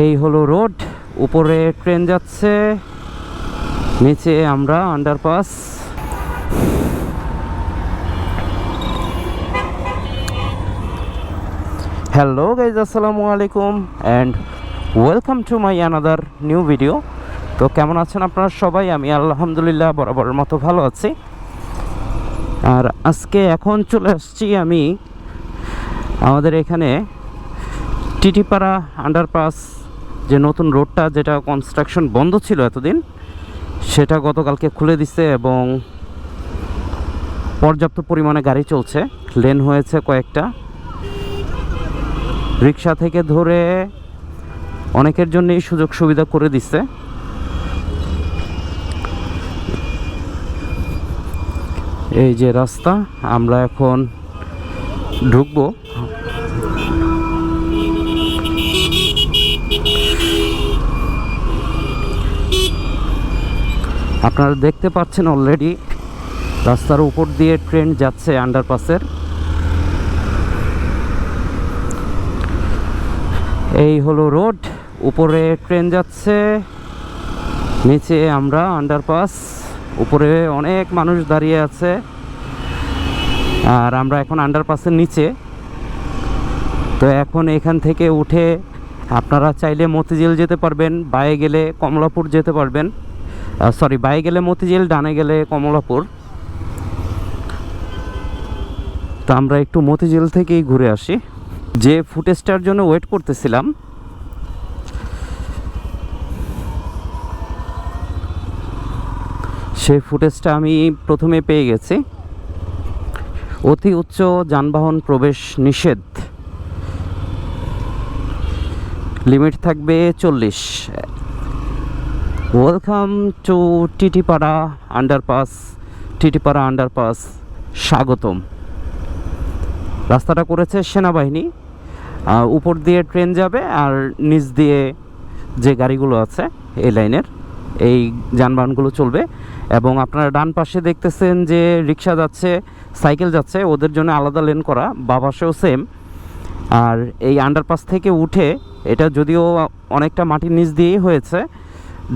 এই হলো রোড, উপরে ট্রেন যাচ্ছে, নিচে আমরা আন্ডারপাস হ্যালো গাইজ আসসালামু আলাইকুম and welcome to my another new video তো কেমন আছেন আপনারা সবাই? আমি আলহামদুলিল্লাহ বরাবরের মতো ভালো আছি। আর আজকে এখন চলে আসছি আমি আমাদের এখানে টিটিপাড়া আন্ডারপাস যে নতুন রোডটা যেটা কনস্ট্রাকশন বন্ধ ছিল এতদিন, সেটা গতকালকে খুলে দিছে এবং পর্যাপ্ত পরিমাণে গাড়ি চলছে। লেন হয়েছে কয়েকটা। রিক্সা থেকে ধরে অনেকের জন্যই সুযোগ সুবিধা করে দিচ্ছে এই যে রাস্তা, আমরা এখন ঢুকবো। আপনারা দেখতে পাচ্ছেন অলরেডি রাস্তার উপর দিয়ে ট্রেন যাচ্ছে আন্ডারপাসের এই হলো রোড উপরে ট্রেন যাচ্ছে, নিচে আমরা আন্ডারপাস উপরে অনেক মানুষ দাঁড়িয়ে আছে, আর আমরা এখন আন্ডারপাসের নিচে। তো এখন এখান থেকে উঠে আপনারা চাইলে মতিঝিল যেতে পারবেন, বায়ে গেলে কমলাপুর যেতে পারবেন। সরি বায়ে গেলে মতিঝিল, ডানে গেলে কমলাপুর। তো আমরা একটু মতিঝিল থেকেই ঘুরে আসি। যে ফুটেজটার জন্য ওয়েট করতেছিলাম, সেই ফুটেজটা আমি প্রথমে পেয়ে গেছি। অতি উচ্চ যানবাহন প্রবেশ নিষেধ। লিমিট থাকবে চল্লিশ। Welcome to Titipara underpass Titipara underpass স্বাগতম। রাস্তাটা করেছে সেনাবাহিনী। উপর দিয়ে ট্রেন যাবে আর নিচ দিয়ে যে গাড়িগুলো আছে, এই লাইনের, এই যানবাহনগুলো চলবে। এবং আপনারা ডান পাশে দেখতেছেন যে রিক্সা যাচ্ছে, সাইকেল যাচ্ছে, ওদের জন্য আলাদা লেন করা, বা পাশেও সেম। আর এই আন্ডারপাস থেকে উঠে, এটা যদিও অনেকটা মাটির নিচ দিয়েই হয়েছে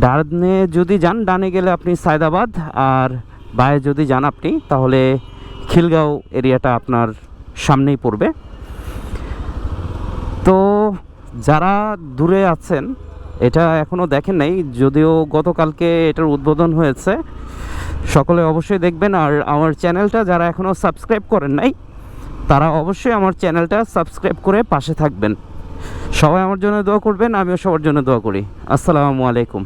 ডানে যদি যান, ডানে গেলে আপনি সায়দাবাদ, আর বায়ে যদি যান আপনি, তাহলে খিলগাঁও এরিয়াটা আপনার সামনেই পড়বে। তো যারা দূরে আছেন, এটা এখনও দেখেন নাই, যদিও গতকালকে এটার উদ্বোধন হয়েছে, সকলে অবশ্যই দেখবেন। আর আমার চ্যানেলটা যারা এখনও সাবস্ক্রাইব করেন নাই, তারা অবশ্যই আমার চ্যানেলটা সাবস্ক্রাইব করে পাশে থাকবেন। সবাই আমার জন্য দোয়া করবেন, আমিও সবার জন্য দোয়া করি। আসসালামু আলাইকুম।